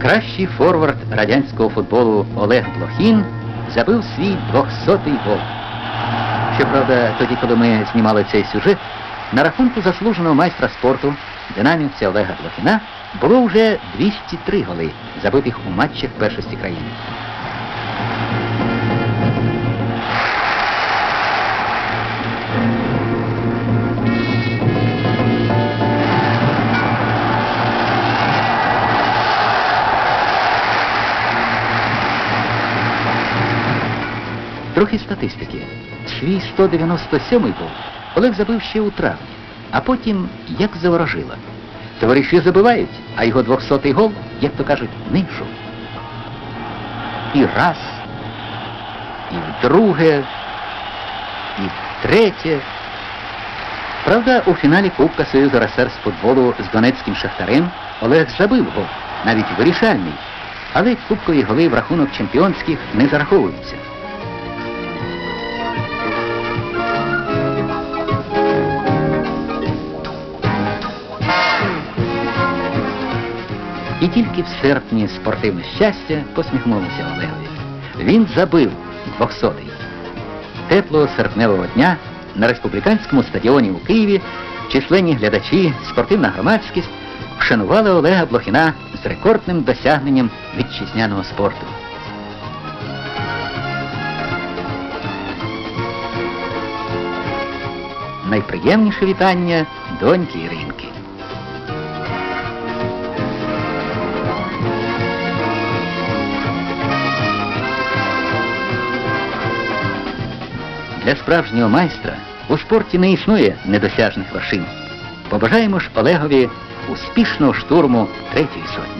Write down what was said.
Кращий форвард радянського футболу Олег Блохін забив свій 200-й гол. Щоправда, тоді, коли ми знімали цей сюжет, на рахунку заслуженого майстра спорту, динамівця Олега Блохіна, було вже 203 голи, забитих у матчах першості країни. Трохи статистики. Свій 197-й гол Олег забив ще у травні, а потім як заворожило. Товариші забивають, а його 200-й гол, як то кажуть, не. І раз, і вдруге, і втретє. Правда, у фіналі Кубка Союзу РСР з футболу з Донецьким Шахтарем Олег забив гол, навіть вирішальний, але кубкові голи в рахунок чемпіонських не зараховуються. І тільки в серпні спортивне щастя посміхнулося Олегові. Він забив 200-й. Теплого серпневого дня на республіканському стадіоні у Києві численні глядачі, спортивна громадськість вшанували Олега Блохіна з рекордним досягненням вітчизняного спорту. Найприємніше вітання доньки Іринки. Для справжнього майстра у спорті не існує недосяжних вершин. Побажаємо ж Олегові успішного штурму третьої сотні.